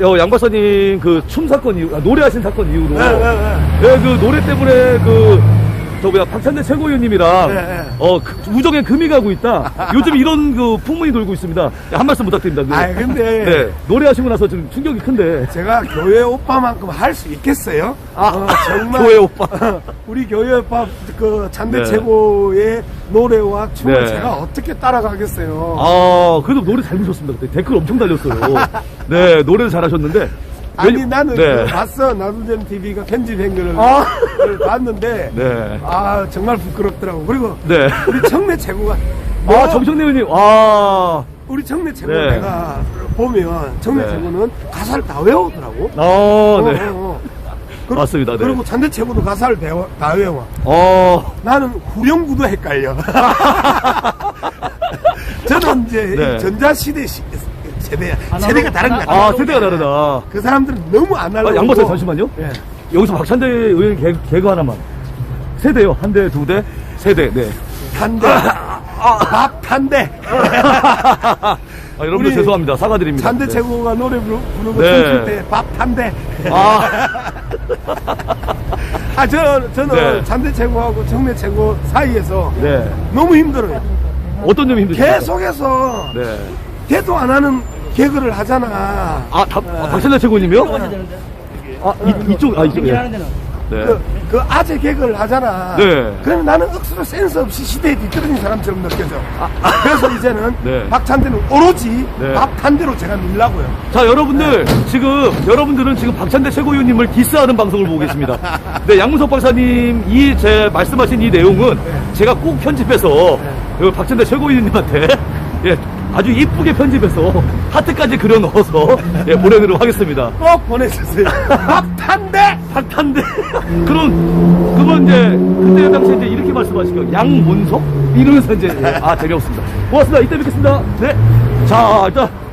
어, 양 박사님 그 춤 사건 이후, 아, 노래하신 사건 이후로. 네, 네, 네. 예, 그 노래 때문에 그, 저 뭐야, 박찬대 최고위원님이랑, 네, 네. 어, 그 우정에 금이 가고 있다. 요즘 이런 그 풍문이 돌고 있습니다. 한 말씀 부탁드립니다. 그, 아이, 근데- 네, 노래하시고 나서 지금 충격이 큰데. 제가 교회 오빠만큼 할 수 있겠어요? 아, 어, 정말 교회 오빠. 우리 교회 오빠 그 잔대 네. 최고의 노래와 춤을 네. 제가 어떻게 따라가겠어요? 아, 그래도 노래 잘 부르셨습니다. 그때 댓글 엄청 달렸어요. 네, 노래를 잘하셨는데. 아니 나는 네. 그 봤어 나도전 TV가 편집한 거를 아. 봤는데 네. 아 정말 부끄럽더라고 그리고 네. 우리 청래 최고가 아, 뭐, 정청래 의원님, 와. 우리 청래 최고 네. 내가 보면 청래 네. 최고는 가사를 다 외우더라고 아, 어, 네. 어, 어. 그- 맞습니다, 네. 그리고 잔대 최고도 가사를 배워, 다 외워 어, 나는 후렴구도 헷갈려 저는 이제 네. 이 전자시대 시, 세대 세대가 다른 것 같아요 아, 세대가 다르다. 그 사람들은 너무 안 아, 하려고 양보세 잠시만요. 예. 여기서 박찬대 의원 개, 개그 하나만. 세대요. 한 대, 두 대, 세 대, 네. 한 대, 밥한 대. 아, 여러분들 우리 죄송합니다. 사과드립니다. 잔대 네. 최고가 노래 부르, 부르고 네. 춤출 때밥한 대. 아, 아, 저, 저는 네. 잔대 최고하고 정래 최고 사이에서 네. 너무 힘들어요. 어떤 점이 힘드십니까? 계속해서 네. 대도 안 하는 개그를 하잖아. 아, 다, 아, 박찬대 최고님이요? 아, 이, 이쪽, 아, 이쪽. 예. 네. 그, 그 아재 개그를 하잖아. 네. 그러면 나는 억수로 센스 없이 시대에 뒤떨어진 사람처럼 느껴져. 그래서 이제는 네. 박찬대는 오로지 네. 밥한 대로 제가 밀라고요. 자, 여러분들, 지금, 여러분들은 지금 박찬대 최고위원님을 디스하는 방송을 보고 계십니다. 네, 양문석 박사님, 이, 제, 말씀하신 이 내용은 제가 꼭 편집해서, 그 박찬대 최고위원님한테, 예, 아주 이쁘게 편집해서, 하트까지 그려 넣어서, 예, 보내도록 하겠습니다. 꼭 보내주세요. 밥한 대! 박탄대. 그럼, 그건 이제, 그때 당시에 이제 이렇게 말씀하시고, 양문석? 이러면서 이제, 예, 아, 재미없습니다. 고맙습니다. 이때 뵙겠습니다. 네. 자, 일단, 여러분.